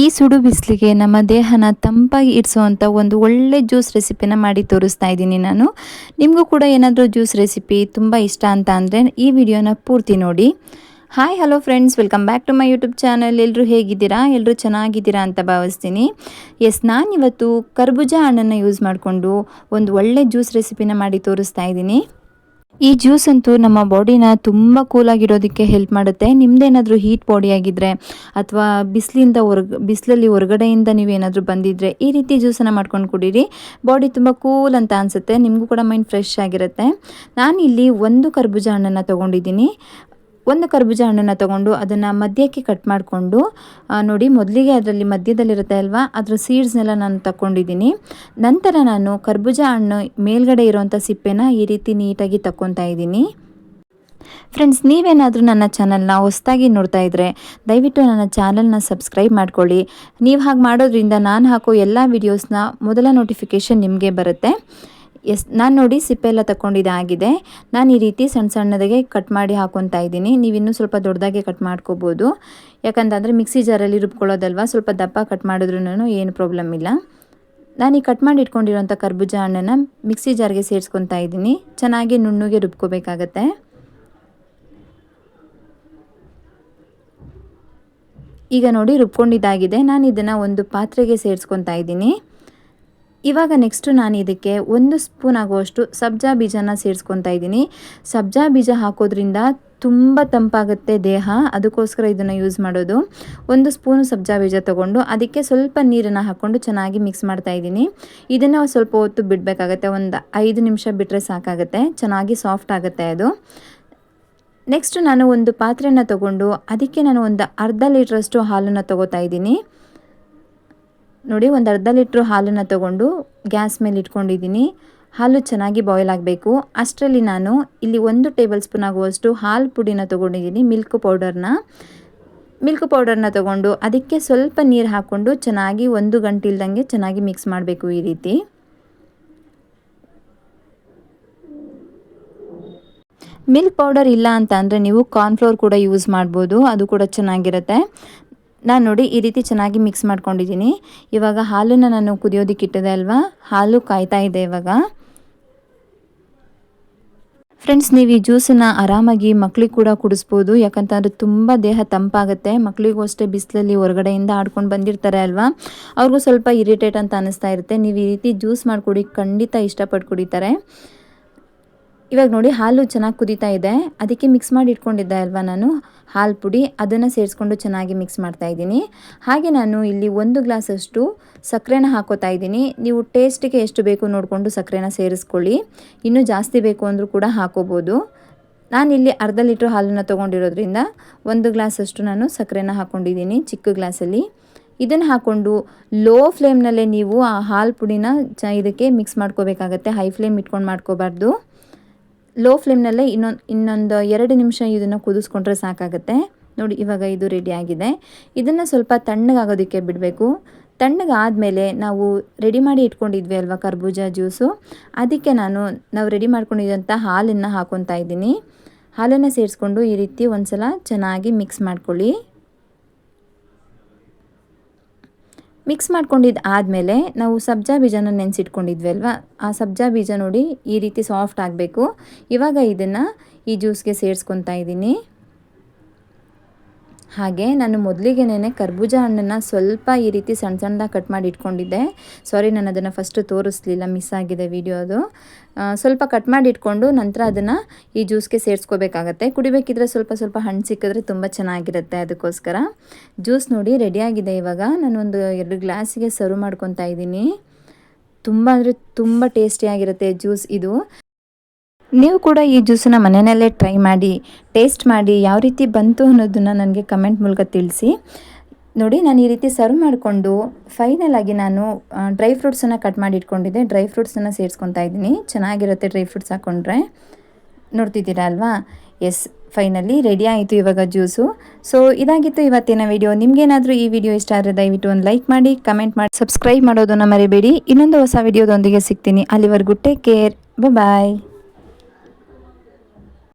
ಈ ಸುಡು ಬಿಸಿಲಿಗೆ ನಮ್ಮ ದೇಹನ ತಂಪಾಗಿ ಇರಿಸುವಂಥ ಒಂದು ಒಳ್ಳೆ ಜ್ಯೂಸ್ ರೆಸಿಪಿನ ಮಾಡಿ ತೋರಿಸ್ತಾ ಇದ್ದೀನಿ ನಾನು. ನಿಮಗೂ ಕೂಡ ಏನಾದರೂ ಜ್ಯೂಸ್ ರೆಸಿಪಿ ತುಂಬ ಇಷ್ಟ ಅಂತ ಅಂದರೆ ಈ ವಿಡಿಯೋನ ಪೂರ್ತಿ ನೋಡಿ. Hi hello friends welcome back to my YouTube channel ಎಲ್ಲರೂ ಹೇಗಿದ್ದೀರಾ? ಎಲ್ಲರೂ ಚೆನ್ನಾಗಿದ್ದೀರಾ ಅಂತ ಭಾವಿಸ್ತೀನಿ. ಎಸ್ ನಾನಿವತ್ತು ಕರ್ಬೂಜ ಹಣ್ಣನ್ನು ಯೂಸ್ ಮಾಡಿಕೊಂಡು ಒಂದು ಒಳ್ಳೆ ಜ್ಯೂಸ್ ರೆಸಿಪಿನ ಮಾಡಿ ತೋರಿಸ್ತಾ ಇದ್ದೀನಿ. ಈ ಜ್ಯೂಸ್ ಅಂತೂ ನಮ್ಮ ಬಾಡಿನ ತುಂಬ ಕೂಲಾಗಿರೋದಕ್ಕೆ ಹೆಲ್ಪ್ ಮಾಡುತ್ತೆ. ನಿಮ್ದೇನಾದರೂ ಹೀಟ್ ಬಾಡಿ ಆಗಿದ್ರೆ ಅಥವಾ ಬಿಸಿಲಿಂದ ಹೊರ್ಗ, ಬಿಸಿಲಲ್ಲಿ ಹೊರಗಡೆಯಿಂದ ನೀವೇನಾದರೂ ಬಂದಿದ್ರೆ ಈ ರೀತಿ ಜ್ಯೂಸನ್ನು ಮಾಡ್ಕೊಂಡು ಕುಡೀರಿ. ಬಾಡಿ ತುಂಬ ಕೂಲ್ ಅಂತ ಅನಿಸುತ್ತೆ. ನಿಮಗೂ ಕೂಡ ಮೈಂಡ್ ಫ್ರೆಶ್ ಆಗಿರುತ್ತೆ. ನಾನು ಇಲ್ಲಿ ಒಂದು ಕರ್ಬೂಜ ಹಣ್ಣನ್ನು ತೊಗೊಂಡಿದ್ದೀನಿ. ಒಂದು ಕರ್ಬೂಜ ಹಣ್ಣನ್ನು ತಗೊಂಡು ಅದನ್ನು ಮಧ್ಯಕ್ಕೆ ಕಟ್ ಮಾಡಿಕೊಂಡು ನೋಡಿ ಮೊದಲಿಗೆ ಅದರಲ್ಲಿ ಮಧ್ಯದಲ್ಲಿರುತ್ತೆ ಅಲ್ವಾ? ಅದರ ಸೀಡ್ಸ್ನೆಲ್ಲ ನಾನು ತಗೊಂಡಿದ್ದೀನಿ ನಂತರ ನಾನು ಕರ್ಬೂಜ ಹಣ್ಣು ಮೇಲ್ಗಡೆ ಇರೋವಂಥ ಸಿಪ್ಪೆನ ಈ ರೀತಿ ನೀಟಾಗಿ ತಗೊತಾ ಇದ್ದೀನಿ. ಫ್ರೆಂಡ್ಸ್ ನೀವೇನಾದರೂ ನನ್ನ ಚಾನಲ್ನ ಹೊಸದಾಗಿ ನೋಡ್ತಾ ಇದ್ದರೆ ದಯವಿಟ್ಟು ನನ್ನ ಚಾನಲ್ನ ಸಬ್ಸ್ಕ್ರೈಬ್ ಮಾಡ್ಕೊಳ್ಳಿ. ನೀವು ಹಾಗೆ ಮಾಡೋದ್ರಿಂದ ನಾನು ಹಾಕೋ ಎಲ್ಲ ವಿಡಿಯೋಸ್ನ ಮೊದಲ ನೋಟಿಫಿಕೇಷನ್ ನಿಮಗೆ ಬರುತ್ತೆ. ಎಸ್, ನಾನು ನೋಡಿ ಸಿಪ್ಪೆ ಎಲ್ಲ ತಗೊಂಡಿದ್ದಾಗಿದೆ ನಾನು ಈ ರೀತಿ ಸಣ್ಣ ಸಣ್ಣದಾಗೆ ಕಟ್ ಮಾಡಿ ಹಾಕೊತಾ ಇದ್ದೀನಿ. ನೀವು ಇನ್ನೂ ಸ್ವಲ್ಪ ದೊಡ್ಡದಾಗೆ ಕಟ್ ಮಾಡ್ಕೋಬೋದು. ಯಾಕಂತಂದರೆ ಮಿಕ್ಸಿ ಜಾರಲ್ಲಿ ರುಬ್ಕೊಳ್ಳೋದಲ್ವ, ಸ್ವಲ್ಪ ದಪ್ಪ ಕಟ್ ಮಾಡಿದ್ರೂ ಏನು ಪ್ರಾಬ್ಲಮ್ ಇಲ್ಲ. ನಾನು ಈ ಕಟ್ ಮಾಡಿ ಇಟ್ಕೊಂಡಿರೋಂಥ ಕರ್ಬೂಜ ಹಣ್ಣನ್ನು ಮಿಕ್ಸಿ ಜಾರ್ಗೆ ಸೇರಿಸ್ಕೊತಾ ಇದ್ದೀನಿ. ಚೆನ್ನಾಗಿ ನುಣ್ಣಗೆ ರುಬ್ಕೋಬೇಕಾಗತ್ತೆ. ಈಗ ನೋಡಿ ರುಬ್ಕೊಂಡಿದ್ದಾಗಿದೆ. ನಾನು ಇದನ್ನು ಒಂದು ಪಾತ್ರೆಗೆ ಸೇರಿಸ್ಕೊತಾ ಇದ್ದೀನಿ. ಇವಾಗ ನೆಕ್ಸ್ಟು ನಾನು ಇದಕ್ಕೆ ಒಂದು ಸ್ಪೂನ್ ಆಗುವಷ್ಟು ಸಬ್ಜಾ ಬೀಜನ ಸೇರಿಸ್ಕೊತಾ ಇದ್ದೀನಿ. ಸಬ್ಜಾ ಬೀಜ ಹಾಕೋದ್ರಿಂದ ತುಂಬ ತಂಪಾಗುತ್ತೆ ದೇಹ, ಅದಕ್ಕೋಸ್ಕರ ಇದನ್ನು ಯೂಸ್ ಮಾಡೋದು. ಒಂದು ಸ್ಪೂನು ಸಬ್ಜಾ ಬೀಜ ತೊಗೊಂಡು ಅದಕ್ಕೆ ಸ್ವಲ್ಪ ನೀರನ್ನು ಹಾಕ್ಕೊಂಡು ಚೆನ್ನಾಗಿ ಮಿಕ್ಸ್ ಮಾಡ್ತಾ ಇದ್ದೀನಿ. ಇದನ್ನು ಸ್ವಲ್ಪ ಹೊತ್ತು ಬಿಡಬೇಕಾಗತ್ತೆ, ಒಂದು ಐದು ನಿಮಿಷ ಬಿಟ್ಟರೆ ಸಾಕಾಗುತ್ತೆ, ಚೆನ್ನಾಗಿ ಸಾಫ್ಟ್ ಆಗುತ್ತೆ ಅದು. ನೆಕ್ಸ್ಟ್ ನಾನು ಒಂದು ಪಾತ್ರೆನ ತೊಗೊಂಡು ಅದಕ್ಕೆ ನಾನು ಒಂದು ಅರ್ಧ ಲೀಟ್ರಷ್ಟು ಹಾಲನ್ನು ತೊಗೋತಾ ಇದ್ದೀನಿ. ನೋಡಿ, ಒಂದು ಅರ್ಧ ಲೀಟ್ರ್ ಹಾಲನ್ನು ತಗೊಂಡು ಗ್ಯಾಸ್ ಮೇಲೆ ಇಟ್ಕೊಂಡಿದ್ದೀನಿ. ಹಾಲು ಚೆನ್ನಾಗಿ ಬಾಯ್ಲ್ ಆಗಬೇಕು. ಅಷ್ಟರಲ್ಲಿ ನಾನು ಇಲ್ಲಿ ಒಂದು ಟೇಬಲ್ ಸ್ಪೂನ್ ಆಗುವಷ್ಟು ಹಾಲು ಪುಡಿನ ತೊಗೊಂಡಿದ್ದೀನಿ ಮಿಲ್ಕ್ ಪೌಡರ್ನ ಮಿಲ್ಕ್ ಪೌಡರ್ನ ತೊಗೊಂಡು ಅದಕ್ಕೆ ಸ್ವಲ್ಪ ನೀರು ಹಾಕ್ಕೊಂಡು ಚೆನ್ನಾಗಿ ಒಂದು ಗಂಟೆ ಇಲ್ದಂಗೆ ಚೆನ್ನಾಗಿ ಮಿಕ್ಸ್ ಮಾಡಬೇಕು ಈ ರೀತಿ. ಮಿಲ್ಕ್ ಪೌಡರ್ ಇಲ್ಲ ಅಂತ ಅಂದರೆ ನೀವು ಕಾರ್ನ್ಫ್ಲೋರ್ ಕೂಡ ಯೂಸ್ ಮಾಡ್ಬೋದು, ಅದು ಕೂಡ ಚೆನ್ನಾಗಿರುತ್ತೆ. ನಾನು ನೋಡಿ ಈ ರೀತಿ ಚೆನ್ನಾಗಿ ಮಿಕ್ಸ್ ಮಾಡ್ಕೊಂಡಿದ್ದೀನಿ. ಇವಾಗ ಹಾಲನ್ನು ನಾನು ಕುದಿಯೋದಕ್ಕೆ ಇಟ್ಟಿದೆ ಅಲ್ವಾ? ಹಾಲು ಕಾಯ್ತಾ ಇದೆ ಇವಾಗ. ಫ್ರೆಂಡ್ಸ್ ನೀವು ಈ ಜ್ಯೂಸನ್ನು ಆರಾಮಾಗಿ ಮಕ್ಳಿಗೆ ಕೂಡ ಕುಡಿಸ್ಬೋದು. ಯಾಕಂತಂದರೆ ತುಂಬ ದೇಹ ತಂಪಾಗುತ್ತೆ. ಮಕ್ಳಿಗೂ ಅಷ್ಟೇ ಬಿಸಿಲಲ್ಲಿ ಹೊರಗಡೆಯಿಂದ ಆಡ್ಕೊಂಡು ಬಂದಿರ್ತಾರೆ ಅಲ್ವಾ? ಅವ್ರಿಗೂ ಸ್ವಲ್ಪ ಇರಿಟೇಟ್ ಅಂತ ಅನ್ನಿಸ್ತಾ ಇರುತ್ತೆ. ನೀವು ಈ ರೀತಿ ಜ್ಯೂಸ್ ಮಾಡಿಕೊಡಿ, ಖಂಡಿತ ಇಷ್ಟಪಟ್ಟು ಕುಡಿತಾರೆ. ಇವಾಗ ನೋಡಿ ಹಾಲು ಚೆನ್ನಾಗಿ ಕುದೀತಾ ಇದೆ. ಅದಕ್ಕೆ ಮಿಕ್ಸ್ ಮಾಡಿ ಇಟ್ಕೊಂಡಿದ್ದೆ ಅಲ್ವಾ ನಾನು? ಹಾಲು ಪುಡಿ, ಅದನ್ನು ಸೇರಿಸ್ಕೊಂಡು ಚೆನ್ನಾಗಿ ಮಿಕ್ಸ್ ಮಾಡ್ತಾ ಇದ್ದೀನಿ. ಹಾಗೆ ನಾನು ಇಲ್ಲಿ ಒಂದು ಗ್ಲಾಸಷ್ಟು ಸಕ್ಕರೆನ ಹಾಕೋತಾ ಇದ್ದೀನಿ. ನೀವು ಟೇಸ್ಟಿಗೆ ಎಷ್ಟು ಬೇಕು ನೋಡಿಕೊಂಡು ಸಕ್ಕರೆನ ಸೇರಿಸ್ಕೊಳ್ಳಿ. ಇನ್ನೂ ಜಾಸ್ತಿ ಬೇಕು ಅಂದರೂ ಕೂಡ ಹಾಕೋಬೋದು. ನಾನಿಲ್ಲಿ ಅರ್ಧ ಲೀಟ್ರ್ ಹಾಲನ್ನು ತೊಗೊಂಡಿರೋದ್ರಿಂದ ಒಂದು ಗ್ಲಾಸಷ್ಟು ನಾನು ಸಕ್ಕರೆನ ಹಾಕ್ಕೊಂಡಿದ್ದೀನಿ ಚಿಕ್ಕ ಗ್ಲಾಸಲ್ಲಿ. ಇದನ್ನು ಹಾಕ್ಕೊಂಡು ಲೋ ಫ್ಲೇಮ್ನಲ್ಲೇ ನೀವು ಆ ಹಾಲು ಪುಡಿನ ಚ ಇದಕ್ಕೆ ಮಿಕ್ಸ್ ಮಾಡ್ಕೋಬೇಕಾಗತ್ತೆ. ಹೈ ಫ್ಲೇಮ್ ಇಟ್ಕೊಂಡು ಮಾಡ್ಕೋಬಾರ್ದು. ಲೋ ಫ್ಲೇಮ್ನಲ್ಲೇ ಇನ್ನೊಂದು ಇನ್ನೊಂದು ಎರಡು ನಿಮಿಷ ಇದನ್ನು ಕುದಿಸ್ಕೊಂಡ್ರೆ ಸಾಕಾಗುತ್ತೆ. ನೋಡಿ, ಇವಾಗ ಇದು ರೆಡಿ ಆಗಿದೆ. ಇದನ್ನು ಸ್ವಲ್ಪ ತಣ್ಣಗಾಗೋದಕ್ಕೆ ಬಿಡಬೇಕು. ತಣ್ಣಗಾದಮೇಲೆ ನಾವು ರೆಡಿ ಮಾಡಿ ಇಟ್ಕೊಂಡಿದ್ವಿ ಅಲ್ವಾ ಕರ್ಬೂಜ ಜ್ಯೂಸು? ಅದಕ್ಕೆ ನಾನು, ನಾವು ರೆಡಿ ಮಾಡ್ಕೊಂಡಿದ್ದಂಥ ಹಾಲನ್ನು ಹಾಕೊತಾ ಇದ್ದೀನಿ. ಹಾಲನ್ನು ಸೇರಿಸ್ಕೊಂಡು ಈ ರೀತಿ ಒಂದು ಸಲ ಚೆನ್ನಾಗಿ ಮಿಕ್ಸ್ ಮಾಡ್ಕೊಳ್ಳಿ. ಮಿಕ್ಸ್ ಮಾಡ್ಕೊಂಡಿದ್ದು ಆದಮೇಲೆ ನಾವು ಸಬ್ಜಾ ಬೀಜನ ನೆನೆಸಿಟ್ಕೊಂಡಿದ್ವಿ ಅಲ್ವಾ ಆ ಸಬ್ಜಾ ಬೀಜ ನೋಡಿ ಈ ರೀತಿ ಸಾಫ್ಟ್ ಆಗಬೇಕು. ಇವಾಗ ಇದನ್ನು ಈ ಜ್ಯೂಸ್ಗೆ ಸೇರಿಸ್ಕೊತಾ ಇದ್ದೀನಿ. ಹಾಗೆ ನಾನು ಮೊದಲಿಗೆನೇ ಕರ್ಬೂಜ ಹಣ್ಣನ್ನು ಸ್ವಲ್ಪ ಈ ರೀತಿ ಸಣ್ಣ ಸಣ್ಣದಾಗಿ ಕಟ್ ಮಾಡಿ ಇಟ್ಕೊಂಡಿದ್ದೆ. ಸಾರಿ ನಾನು ಅದನ್ನು ಫಸ್ಟ್ ತೋರಿಸ್ಲಿಲ್ಲ ಮಿಸ್ ಆಗಿದೆ ವಿಡಿಯೋ ಅದು. ಸ್ವಲ್ಪ ಕಟ್ ಮಾಡಿ ಇಟ್ಕೊಂಡು ನಂತರ ಅದನ್ನು ಈ ಜ್ಯೂಸ್ಗೆ ಸೇರಿಸ್ಕೋಬೇಕಾಗತ್ತೆ. ಕುಡಿಬೇಕಿದ್ರೆ ಸ್ವಲ್ಪ ಸ್ವಲ್ಪ ಹಣ್ಣು ಸಿಕ್ಕಿದ್ರೆ ತುಂಬ ಚೆನ್ನಾಗಿರುತ್ತೆ ಅದಕ್ಕೋಸ್ಕರ. ಜ್ಯೂಸ್ ನೋಡಿ ರೆಡಿಯಾಗಿದೆ ಇವಾಗ. ನಾನು ಒಂದು ಎರಡು ಗ್ಲಾಸಿಗೆ ಸರ್ವ್ ಮಾಡ್ಕೊತಾ ಇದ್ದೀನಿ. ತುಂಬ ಅಂದರೆ ತುಂಬ ಟೇಸ್ಟಿಯಾಗಿರುತ್ತೆ ಜ್ಯೂಸ್ ಇದು. ನೀವು ಕೂಡ ಈ ಜ್ಯೂಸನ್ನ ಮನೆಯಲ್ಲೇ ಟ್ರೈ ಮಾಡಿ, ಟೇಸ್ಟ್ ಮಾಡಿ ಯಾವ ರೀತಿ ಬಂತು ಅನ್ನೋದನ್ನು ನನಗೆ ಕಮೆಂಟ್ ಮೂಲಕ ತಿಳಿಸಿ. ನೋಡಿ, ನಾನು ಈ ರೀತಿ ಸರ್ವ್ ಮಾಡಿಕೊಂಡು ಫೈನಲ್ ಆಗಿ ನಾನು ಡ್ರೈ ಫ್ರೂಟ್ಸನ್ನು ಕಟ್ ಮಾಡಿ ಇಟ್ಕೊಂಡಿದ್ದೆ. ಡ್ರೈ ಫ್ರೂಟ್ಸನ್ನು ಸೇರಿಸ್ಕೊತಾ ಇದ್ದೀನಿ. ಚೆನ್ನಾಗಿರುತ್ತೆ ಡ್ರೈ ಫ್ರೂಟ್ಸ್ ಹಾಕ್ಕೊಂಡ್ರೆ ನೋಡ್ತಿದ್ದೀರಾ ಅಲ್ವಾ? ಎಸ್ ಫೈನಲಿ ರೆಡಿ ಆಯಿತು ಇವಾಗ ಜ್ಯೂಸು. ಸೊ ಇದಾಗಿತ್ತು ಇವತ್ತಿನ ವಿಡಿಯೋ ನಿಮಗೇನಾದರೂ ಈ ವಿಡಿಯೋ ಇಷ್ಟ ಆದರೆ ದಯವಿಟ್ಟು ಒಂದು ಲೈಕ್ ಮಾಡಿ ಕಮೆಂಟ್ ಮಾಡಿ ಸಬ್ಸ್ಕ್ರೈಬ್ ಮಾಡೋದನ್ನು ಮರಿಬೇಡಿ. ಇನ್ನೊಂದು ಹೊಸ ವಿಡಿಯೋದೊಂದಿಗೆ ಸಿಗ್ತೀನಿ. ಅಲ್ಲಿವರೆಗೂ ಟೇಕ್ ಕೇರ್ ಬಾಯ್